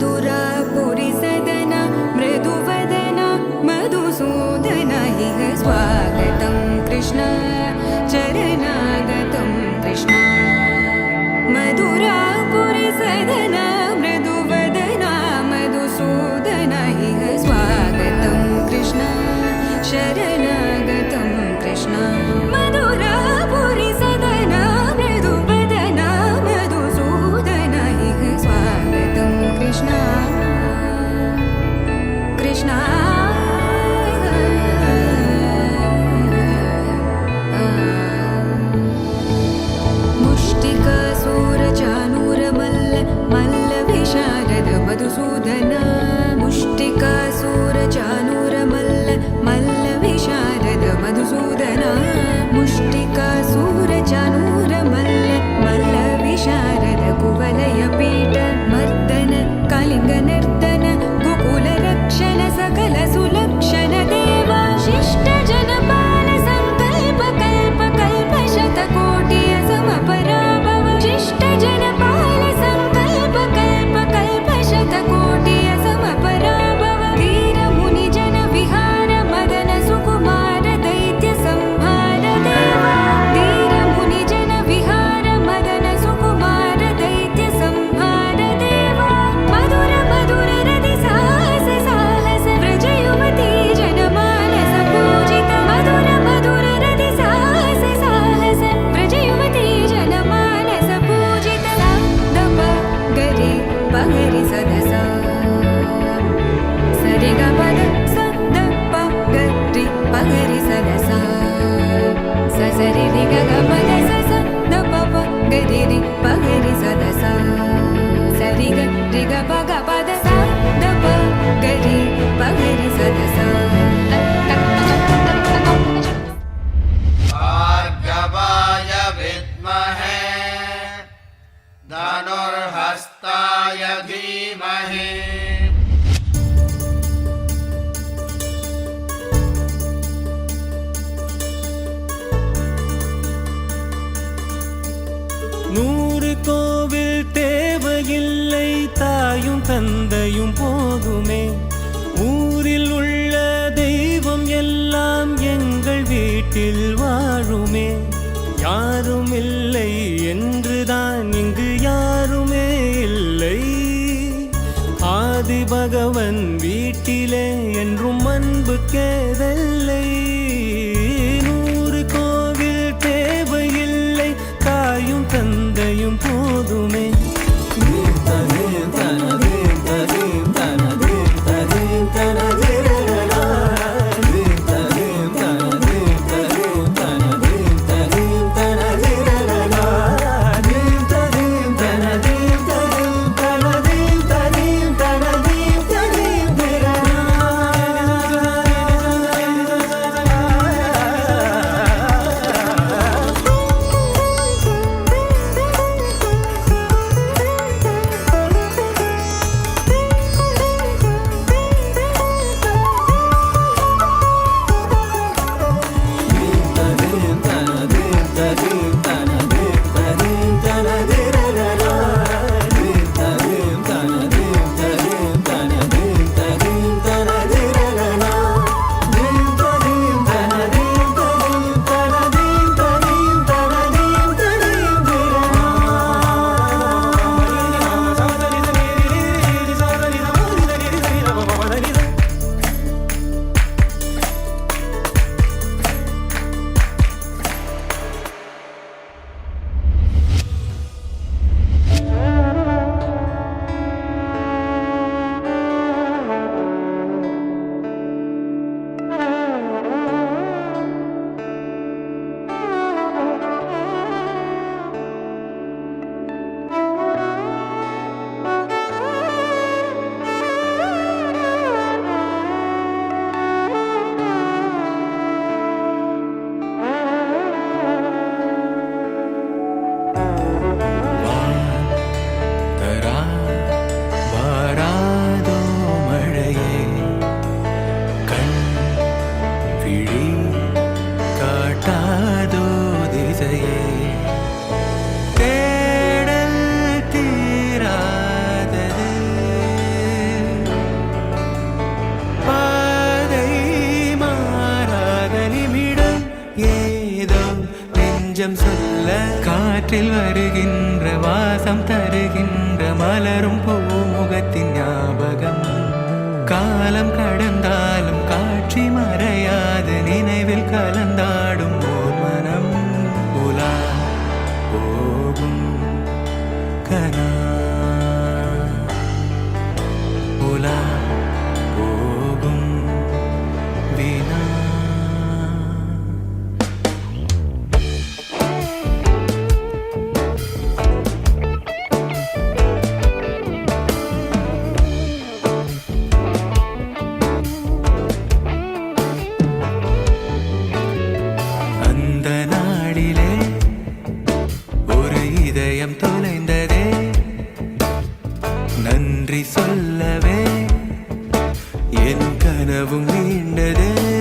मधुरपुरिसदन मृदुवदन मधुसूदन इह स्वा धीमहि நூறு கோவில் தேவையில்லை தாயும் தந்தையும் போதுமே. ஊரில் உள்ள தெய்வம் எல்லாம் எங்கள் வீட்டில் வாழுமே. யாரும் இல்லை என் ஆதிபகவன் வீட்டிலே என்றும் அன்பு கேதல்லை நூறு கோவில் தேவையில்லை தாயும் தந்தையும் போதுமே. காற்றில் வருகின்ற வாசம் தருகின்ற மலரும் பூமுகத்தின் ஞாபகம். காலம் கடந்தாலும் காட்சி மறையாது நினைவில் கலந்தாடும் ஓர் மனம். உலா போகும் கனா சொல்லவே என் கனவும் நீண்டதே.